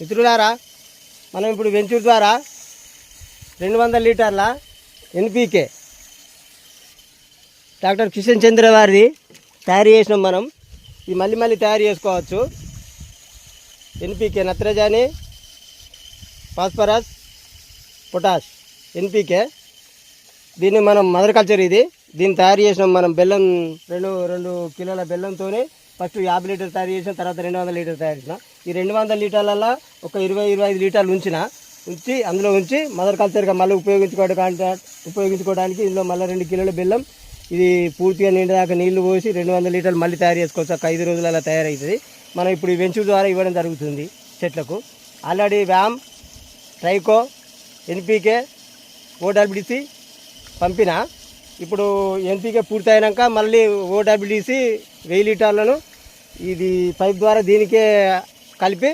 మిత్రులారా మనం ఇప్పుడు వెంచూర్ ద్వారా రెండు వందల లీటర్ల ఎన్పికే డాక్టర్ కిషన్ చంద్ర వారిది తయారు చేసినాం మనం. ఇది మళ్ళీ మళ్ళీ తయారు చేసుకోవచ్చు. ఎన్పికే నత్రజని ఫాస్ఫరస్ పొటాష్ ఎన్పికే దీన్ని మనం మదర్ కల్చర్ ఇది. దీన్ని తయారు చేసినాం మనం బెల్లం రెండు రెండు కిలోల బెల్లంతో ఫస్ట్ యాభై లీటర్ తయారు చేసిన తర్వాత రెండు వందల లీటర్ తయారు చేసిన. ఈ రెండు వందల లీటర్లలో ఒక ఇరవై ఇరవై ఐదు లీటర్లు ఉంచిన. ఉంచి అందులో ఉంచి మదర్ కల్చర్గా మళ్ళీ ఉపయోగించుకోవడానికి ఉపయోగించుకోవడానికి ఇందులో మళ్ళీ రెండు కిలోల బెల్లం ఇది పూర్తిగా నిండదాకా నీళ్ళు పోసి రెండు వందల లీటర్లు మళ్ళీ తయారు చేసుకోవచ్చు. ఒక ఐదు రోజులలో తయారవుతుంది మనం ఇప్పుడు ఈ వెంచు ద్వారా ఇవ్వడం జరుగుతుంది చెట్లకు. ఆల్రెడీ వ్యామ్ ట్రైకో ఎన్పికే ఓడబ్ల్యూడిసి పంపిన. ఇప్పుడు ఎన్పికే పూర్తయినాక మళ్ళీ ఓడబ్ల్యూడిసి వెయ్యి లీటర్లను ఇది పైప్ ద్వారా దీనికే కలిపి